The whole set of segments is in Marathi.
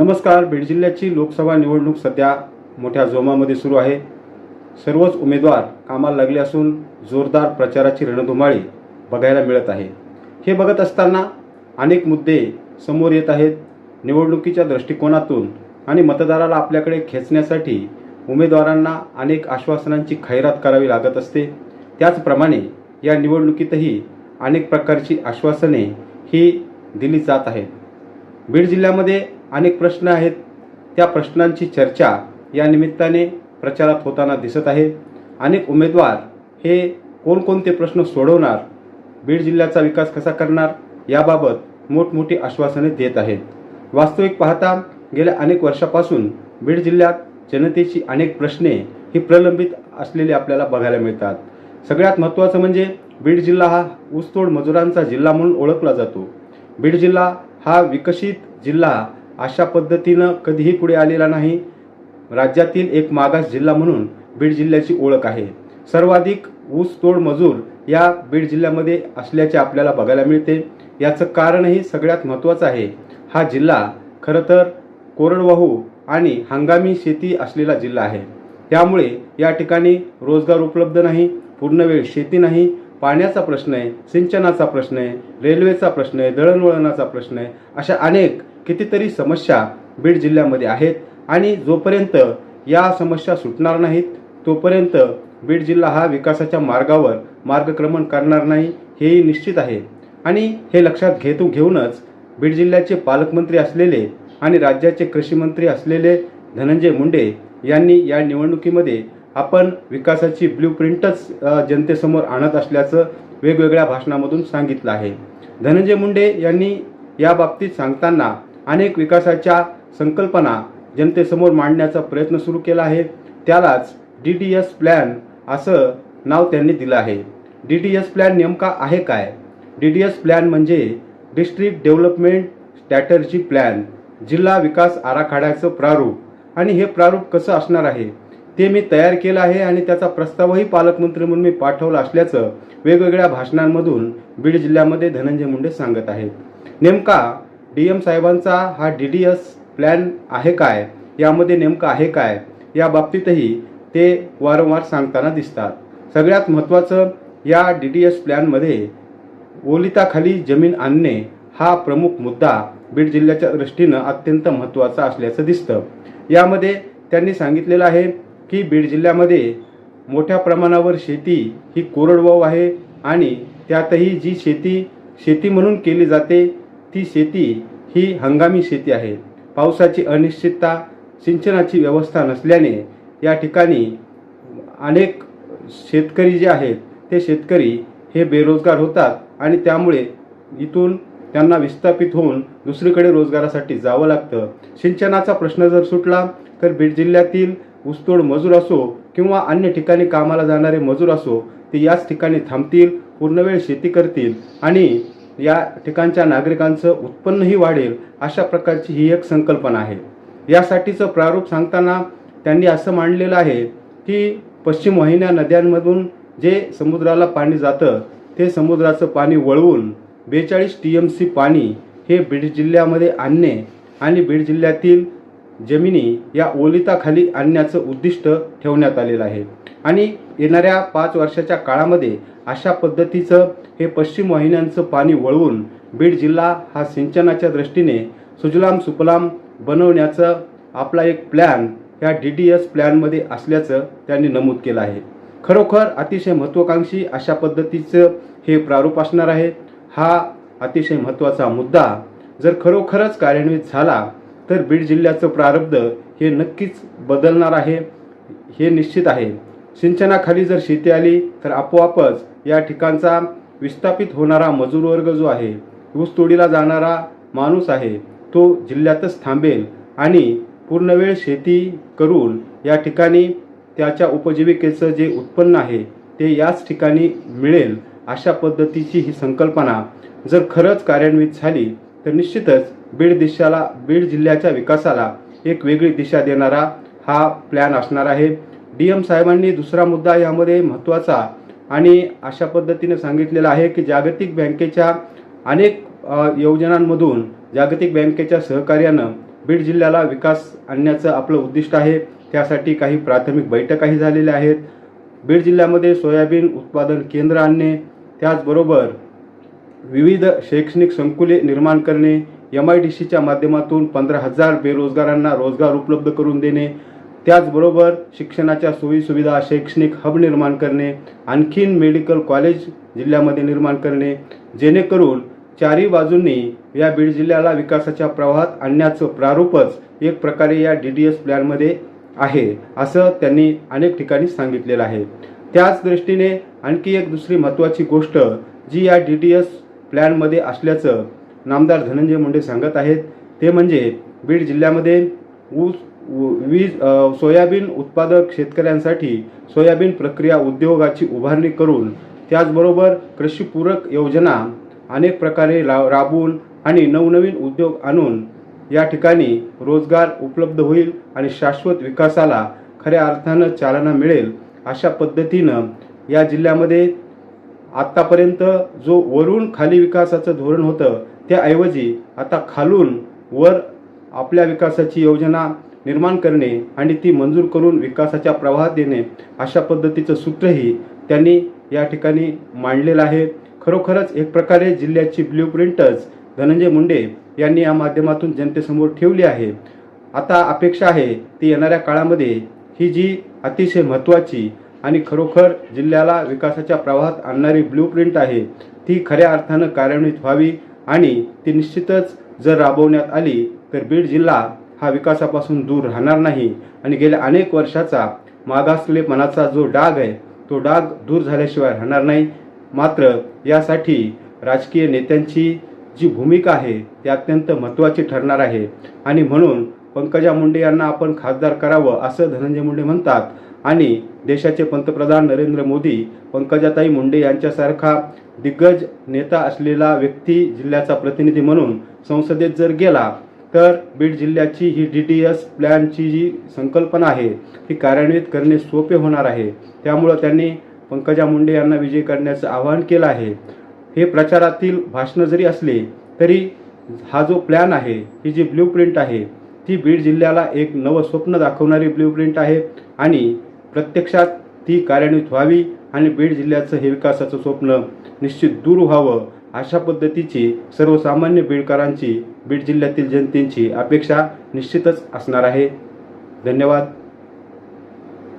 नमस्कार बीड जिल्ह्याची लोकसभा निवडणूक सध्या मोठ्या जोमामध्ये सुरू आहे. सर्वच उमेदवार कामाला लागले असून जोरदार प्रचाराची रणधुमाळी बघायला मिळत आहे. हे बघत असताना अनेक मुद्दे समोर येत आहेत. निवडणुकीच्या दृष्टिकोनातून आणि मतदाराला आपल्याकडे खेचण्यासाठी उमेदवारांना अनेक आश्वासनांची खैरात करावी लागत असते. त्याचप्रमाणे या निवडणुकीतही अनेक प्रकारची आश्वासने ही दिली जात आहेत. बीड जिल्ह्यामध्ये अनेक प्रश्न आहेत. त्या प्रश्नांची चर्चा या निमित्ताने प्रचारात होताना दिसत आहे. अनेक उमेदवार हे कोणकोणते प्रश्न सोडवणार बीड जिल्ह्याचा विकास कसा करणार याबाबत मोठमोठी आश्वासने देत आहेत. वास्तविक पाहता गेल्या अनेक वर्षापासून बीड जिल्ह्यात जनतेची अनेक प्रश्ने ही प्रलंबित असलेली आपल्याला बघायला मिळतात. सगळ्यात महत्त्वाचं म्हणजे बीड जिल्हा हा ऊसतोड मजुरांचा जिल्हा म्हणून ओळखला जातो. बीड जिल्हा हा विकसित जिल्हा अशा पद्धतीनं कधीही पुढे आलेला नाही. राज्यातील एक मागास जिल्हा म्हणून बीड जिल्ह्याची ओळख आहे. सर्वाधिक ऊसतोड मजूर या बीड जिल्ह्यामध्ये असल्याचे आपल्याला बघायला मिळते. याचं कारणही सगळ्यात महत्त्वाचं आहे. हा जिल्हा खरं तर कोरडवाहू आणि हंगामी शेती असलेला जिल्हा आहे. त्यामुळे या ठिकाणी रोजगार उपलब्ध नाही पूर्णवेळ शेती नाही पाण्याचा प्रश्न आहे सिंचनाचा प्रश्न आहे रेल्वेचा प्रश्न आहे दळणवळणाचा प्रश्न आहे अशा अनेक कितीतरी समस्या बीड जिल्ह्यामध्ये आहेत आणि जोपर्यंत या समस्या सुटणार नाहीत तोपर्यंत बीड जिल्हा हा विकासाच्या मार्गावर मार्गक्रमण करणार नाही हेही निश्चित आहे. आणि हे लक्षात घेतू घेऊनच बीड जिल्ह्याचे पालकमंत्री असलेले आणि राज्याचे कृषीमंत्री असलेले धनंजय मुंडे यांनी या निवडणुकीमध्ये आपण विकासाची ब्ल्यू प्रिंटच जनतेसमोर आणत असल्याचं वेगवेगळ्या भाषणामधून सांगितलं आहे. धनंजय मुंडे यांनी या बाबतीत सांगताना अनेक विकासाच्या संकल्पना जनतेसमोर मांडण्याचा प्रयत्न सुरू केला आहे. त्यालाच डी डी एस प्लॅन असं नाव त्यांनी दिलं आहे. डी डी एस प्लॅन नेमका आहे काय? डी डी एस प्लॅन म्हणजे डिस्ट्रिक्ट डेव्हलपमेंट स्ट्रॅटर्जी प्लॅन जिल्हा विकास आराखड्याचं प्रारूप. आणि हे प्रारूप कसं असणार आहे? ते मी तयार केलं आहे आणि त्याचा प्रस्तावही पालकमंत्री म्हणून मी पाठवला असल्याचं वेगवेगळ्या भाषणांमधून बीड जिल्ह्यामध्ये धनंजय मुंडे सांगत आहेत. नेमका डी एम साहेबांचा हा डी डी एस प्लॅन आहे काय? यामध्ये नेमकं आहे काय? या बाबतीतही ते वारंवार सांगताना दिसतात. सगळ्यात महत्त्वाचं या डी डी एस प्लॅनमध्ये ओलिताखाली जमीन आणणे हा प्रमुख मुद्दा बीड जिल्ह्याच्या दृष्टीनं अत्यंत महत्त्वाचा असल्याचं दिसतं. यामध्ये त्यांनी सांगितलेलं आहे की बीड जिल्ह्यामध्ये मोठ्या प्रमाणावर शेती ही कोरडवाहू आहे आणि त्यातही जी शेती शेती म्हणून केली जाते ती शेती ही हंगामी शेती आहे. पावसाची अनिश्चितता सिंचनाची व्यवस्था नसल्याने या ठिकाणी अनेक शेतकरी जे आहेत ते शेतकरी हे बेरोजगार होतात आणि त्यामुळे इथून त्यांना विस्थापित होऊन दुसरीकडे रोजगारासाठी जावं लागतं. सिंचनाचा प्रश्न जर सुटला तर बीड जिल्ह्यातील ऊसतोड मजूर असो किंवा अन्य ठिकाणी कामाला जाणारे मजूर असो ते याच ठिकाणी थांबतील पूर्णवेळ शेती करतील आणि या ठिकाणच्या नागरिकांचं उत्पन्नही वाढेल अशा प्रकारची ही एक संकल्पना आहे. यासाठीचं प्रारूप सांगताना त्यांनी असं मांडलेलं आहे की पश्चिम वाहिन्या नद्यांमधून जे समुद्राला पाणी जातं ते समुद्राचं पाणी वळवून बेचाळीस टी एम सी पाणी हे बीड जिल्ह्यामध्ये आणणे आणि बीड जिल्ह्यातील जमिनी या ओलिताखाली आणण्याचं उद्दिष्ट ठेवण्यात आलेलं आहे. आणि येणाऱ्या पाच वर्षाच्या काळामध्ये अशा पद्धतीचं हे पश्चिम वाहिन्यांचं पाणी वळवून बीड जिल्हा हा सिंचनाच्या दृष्टीने सुजलाम सुफलाम बनवण्याचं आपला एक प्लॅन ह्या डी डी एस प्लॅनमध्ये असल्याचं त्यांनी नमूद केलं आहे. खरोखर अतिशय महत्त्वाकांक्षी अशा पद्धतीचं हे प्रारूप असणार आहे. हा अतिशय महत्त्वाचा मुद्दा जर खरोखरच कार्यान्वित झाला तर बीड जिल्ह्याचं प्रारब्ध हे नक्कीच बदलणार आहे हे निश्चित आहे. सिंचनाखाली जर शेती आली तर आपोआपच या ठिकाणचा विस्थापित होणारा मजूर वर्ग जो आहे ऊसतोडीला जाणारा माणूस आहे तो जिल्ह्यातच थांबेल आणि पूर्णवेळ शेती करून या ठिकाणी त्याच्या उपजीविकेचं जे उत्पन्न आहे ते याच ठिकाणी मिळेल अशा पद्धतीची ही संकल्पना जर खरंच कार्यान्वित झाली तर निश्चितच बीड दिशाला बीड जिल्ह्याच्या विकासाला एक वेगळी दिशा देणारा हा प्लॅन असणार आहे. डी एम साहेबांनी दुसरा मुद्दा यामध्ये महत्त्वाचा आणि अशा पद्धतीने सांगितलेलं आहे की जागतिक बँकेच्या अनेक योजनांमधून जागतिक बँकेच्या सहकार्यानं बीड जिल्ह्याला विकास आणण्याचं आपलं उद्दिष्ट आहे. त्यासाठी काही प्राथमिक बैठकाही झालेल्या आहेत. बीड जिल्ह्यामध्ये सोयाबीन उत्पादन केंद्र आणणे त्याचबरोबर विविध शैक्षणिक संकुले निर्माण करणे एम आय डी सीच्या माध्यमातून पंधरा हजार बेरोजगारांना रोजगार उपलब्ध करून देणे त्याचबरोबर शिक्षणाच्या सोयीसुविधा शैक्षणिक हब निर्माण करणे आणखीन मेडिकल कॉलेज जिल्ह्यामध्ये निर्माण करणे जेणेकरून चारही बाजूंनी या बीड जिल्ह्याला विकासाच्या प्रवाहात आणण्याचं प्रारूपच एक प्रकारे या डी डी एस प्लॅनमध्ये आहे असं त्यांनी अनेक ठिकाणी सांगितलेलं आहे. त्याच दृष्टीने आणखी एक दुसरी महत्त्वाची गोष्ट जी या डी डी एस प्लॅनमध्ये असल्याचं नामदार धनंजय मुंडे सांगत आहेत ते म्हणजे बीड जिल्ह्यामध्ये ऊस वीज सोयाबीन उत्पादक शेतकऱ्यांसाठी सोयाबीन प्रक्रिया उद्योगाची उभारणी करून त्याचबरोबर कृषीपूरक योजना अनेक प्रकारे रा राबवून आणि नवनवीन उद्योग आणून या ठिकाणी रोजगार उपलब्ध होईल आणि शाश्वत विकासाला खऱ्या अर्थानं चालना मिळेल अशा पद्धतीनं या जिल्ह्यामध्ये आत्तापर्यंत जो वरून खाली विकासाचं धोरण होतं त्याऐवजी आता खालून वर आपल्या विकासाची योजना निर्माण करणे आणि ती मंजूर करून विकासाच्या प्रवाहात येणे अशा पद्धतीचं सूत्रही त्यांनी या ठिकाणी मांडलेलं आहे. खरोखरच एक प्रकारे जिल्ह्याची ब्ल्यू प्रिंटच धनंजय मुंडे यांनी या माध्यमातून जनतेसमोर ठेवली आहे. आता अपेक्षा आहे ती येणाऱ्या काळामध्ये ही जी अतिशय महत्त्वाची आणि खरोखर जिल्ह्याला विकासाच्या प्रवाहात आणणारी ब्ल्यू प्रिंट आहे ती खऱ्या अर्थानं कार्यान्वित व्हावी आणि ती निश्चितच जर राबवण्यात आली तर बीड जिल्हा हा विकासापासून दूर राहणार नाही आणि गेल्या अनेक वर्षाचा मागासलेपणाचा जो डाग आहे तो डाग दूर झाल्याशिवाय राहणार नाही. मात्र यासाठी राजकीय नेत्यांची जी भूमिका आहे ती अत्यंत महत्त्वाची ठरणार आहे. आणि म्हणून पंकजा मुंडे यांना आपण खासदार करावं असं धनंजय मुंडे म्हणतात. आणि देशाचे पंतप्रधान नरेंद्र मोदी पंकजाताई मुंडे यांच्यासारखा दिग्गज नेता असलेला व्यक्ती जिल्ह्याचा प्रतिनिधी म्हणून संसदेत जर गेला तर बीड जिल्ह्याची ही डी टी एस प्लॅनची जी संकल्पना आहे ती कार्यान्वित करणे सोपे होणार आहे. त्यामुळं त्यांनी पंकजा मुंडे यांना विजय करण्याचं आवाहन केलं आहे. हे प्रचारातील भाषणं जरी असले तरी हा जो प्लॅन आहे ही जी ब्ल्यू प्रिंट आहे ती बीड जिल्ह्याला एक नवं स्वप्न दाखवणारी ब्ल्यू प्रिंट आहे आणि प्रत्यक्षात ती कार्यान्वित व्हावी आणि बीड जिल्ह्याचं हे विकासाचं स्वप्न निश्चित दूर व्हावं अशा पद्धतीची सर्वसामान्य बीडकरांची बीड जिल्ह्यातील जनतेची अपेक्षा निश्चितच असणार आहे. धन्यवाद.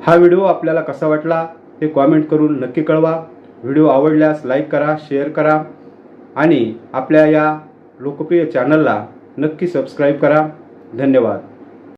हा व्हिडिओ आपल्याला कसा वाटला ते कॉमेंट करून नक्की कळवा. व्हिडिओ आवडल्यास लाईक करा शेअर करा आणि आपल्या या लोकप्रिय चॅनलला नक्की सबस्क्राईब करा. धन्यवाद.